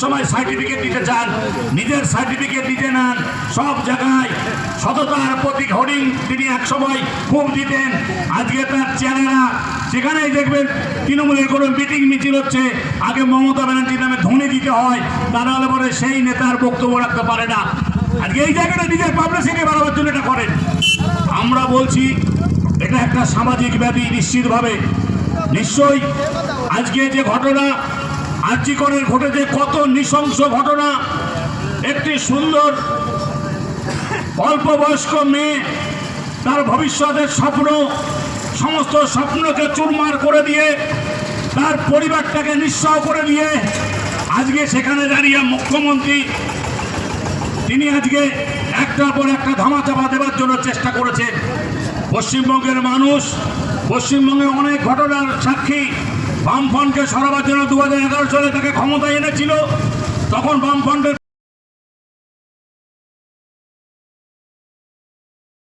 সময় সার্টিফিকেট দিতে চান, নিজের সার্টিফিকেট দিতে নেন, সব জায়গায় সততার প্রতীক হোর্ডিং তিনি এক সময় খুব দিতেন। আজকে তার চেহারা সেখানেই দেখবেন, তৃণমূলের কোনো মিটিং মিছিল হচ্ছে, আগে মমতা ব্যানার্জির নামে ধ্বনি দিতে হয় তা নাহলে পরে সেই নেতার বক্তব্য রাখতে পারে না। আজকে এই জায়গাটা নিজের পাবলিসিটি বাড়াবার জন্য এটা করেন। আমরা বলছি, এটা একটা সামাজিক ব্যাধি নিশ্চিতভাবে। নিশ্চয়ই আজকে যে ঘটনা আর্যিকরের ঘটেছে কত নৃশংস ঘটনা? একটি সুন্দর অল্প বয়স্ক মেয়ে, তার ভবিষ্যতের স্বপ্ন, সমস্ত স্বপ্নকে চুরমার করে দিয়ে, তার পরিবারটাকে নিঃস্ব করে দিয়ে আজকে সেখানে দাঁড়িয়ে মুখ্যমন্ত্রী। তিনি আজকে একটার পর একটা ধামাচাপা দেওয়ার জন্য চেষ্টা করেছেন। পশ্চিমবঙ্গের মানুষ, পশ্চিমবঙ্গে অনেক ঘটনার সাক্ষী। বামফ্রন্টকে সরাবার জন্য দু হাজার এগারো সালে তাকে ক্ষমতায় এনেছিল তখন বামফ্রন্টের